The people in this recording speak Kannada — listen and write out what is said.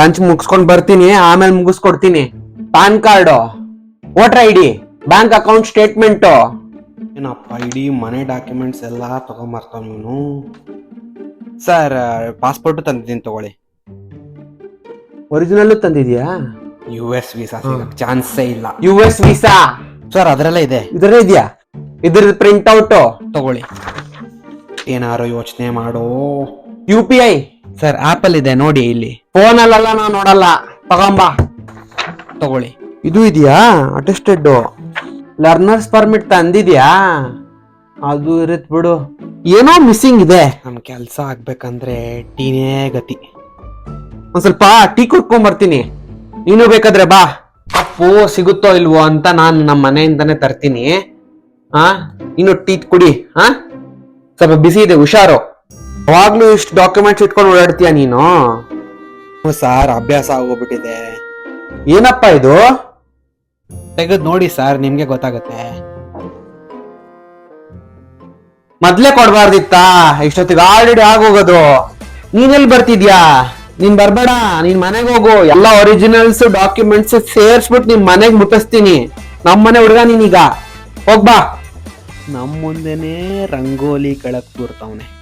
ಲಂಚ್ ಮುಗಿಸ್ಕೊಂಡ್ ಬರ್ತೀನಿ ಆಮೇಲೆ ಮುಗಿಸ್ಕೊಡ್ತೀನಿ. PAN card voter I D bank account statement ಏನಪ್ಪ ಡಿ ಮನೆ ಡಾಕ್ಯುಮೆಂಟ್ಸ್ ಎಲ್ಲ ತಗೊಂಬರ್ತಾವ ನೀನು? ಸರ್ ಪಾಸ್ಪೋರ್ಟ್ ತಂದಿದ್ದೀನಿ ತಗೊಳ್ಳಿ. ಒರಿಜಿನಲ್ ತಂದಿದ್ಯಾ? ಯು ಎಸ್ ವೀಸಾ ಚಾನ್ಸ್ ಚಾನ್ಸೇ ಇಲ್ಲ. ಯು ಎಸ್ ವೀಸಾ ಸರ್ ಅದರಲ್ಲ ಇದೆ. ಇದ್ರಲ್ಲೇ ಇದೆಯಾ? ಇದ್ರ ಪ್ರಿಂಟ್ ಔಟ್ ತಗೊಳ್ಳಿ. ಏನಾರು ಯೋಚನೆ ಮಾಡು. U P I sir apple ಇದೆ ನೋಡಿ ಇಲ್ಲಿ. ಫೋನ್ ಅಲ್ಲ ನಾ ನೋಡಲ್ಲ. ತಗೊಂಬಾ. ತಗೊಳ್ಳಿ. ಇದು ಇದೆಯಾ? ಅಟೆಸ್ಟೆಡ್ ಲರ್ನರ್ಸ್ ಪರ್ಮಿಟ್ ತಂದಿದ್ಯಾ? ಅದು ಇರತ್ ಬಿಡು. ಏನೋ ಮಿಸ್ಸಿಂಗ್ ಇದೆ. ನಮ್ ಕೆಲ್ಸ ಆಗ್ಬೇಕಂದ್ರೆ ಟೀನೇ ಗತಿ. ಒಂದ್ ಸ್ವಲ್ಪ ಟೀ ಕುಡ್ಕೊಂಡ್ ಬರ್ತೀನಿ. ನೀನು ಬೇಕಾದ್ರೆ ಬಾ. ಅಪ್ಪು ಸಿಗುತ್ತೋ ಇಲ್ವೋ ಅಂತ ನಾನು ನಮ್ಮ ಮನೆಯಿಂದಾನೆ ತರ್ತೀನಿ. ಹಾ ನೀನು ಟೀ ಕುಡಿ ಹಾ ಸ್ವಲ್ಪ ಬಿಸಿ ಇದೆ ಹುಷಾರು. ಯಾವಾಗ್ಲೂ ಇಷ್ಟು ಡಾಕ್ಯುಮೆಂಟ್ಸ್ ಇಟ್ಕೊಂಡು ಓಡಾಡ್ತೀಯ ನೀನು? ಸಾರ್ ಅಭ್ಯಾಸ ಆಗೋಗ್ಬಿಟ್ಟಿದೆ. ಏನಪ್ಪ ಇದು? ತೆಗೆದ್ ನೋಡಿ ಸರ್ ನಿಮ್ಗೆ ಗೊತ್ತಾಗತ್ತೆ. ಮೊದ್ಲೇ ಕೊಡ್ಬಾರ್ದಿತ್ತಾ? ಇಷ್ಟೊತ್ತಿಗೆ ಆಲ್ರೆಡಿ ಆಗೋಗೋದು. ನೀನೆಲ್ಲಿ ಬರ್ತಿದ್ಯಾ? ನೀನ್ ಬರ್ಬೇಡ ನೀನ್ ಮನೆಗೆ ಹೋಗು. ಎಲ್ಲ ಒರಿಜಿನಲ್ಸ್ ಡಾಕ್ಯುಮೆಂಟ್ಸ್ ಸೇರ್ಸ್ಬಿಟ್ಟು ನಿಮ್ ಮನೆಗ್ ಮುಟ್ಟಿಸ್ತೀನಿ. ನಮ್ಮನೆ ಹುಡುಗ ನೀನೀಗ. ಹೋಗ್ಬಾ ನಮ್ಮ ಮುಂದೆನೇ ರಂಗೋಲಿ ಕೆಳಕ್ ಕೂರ್ತವನೆ.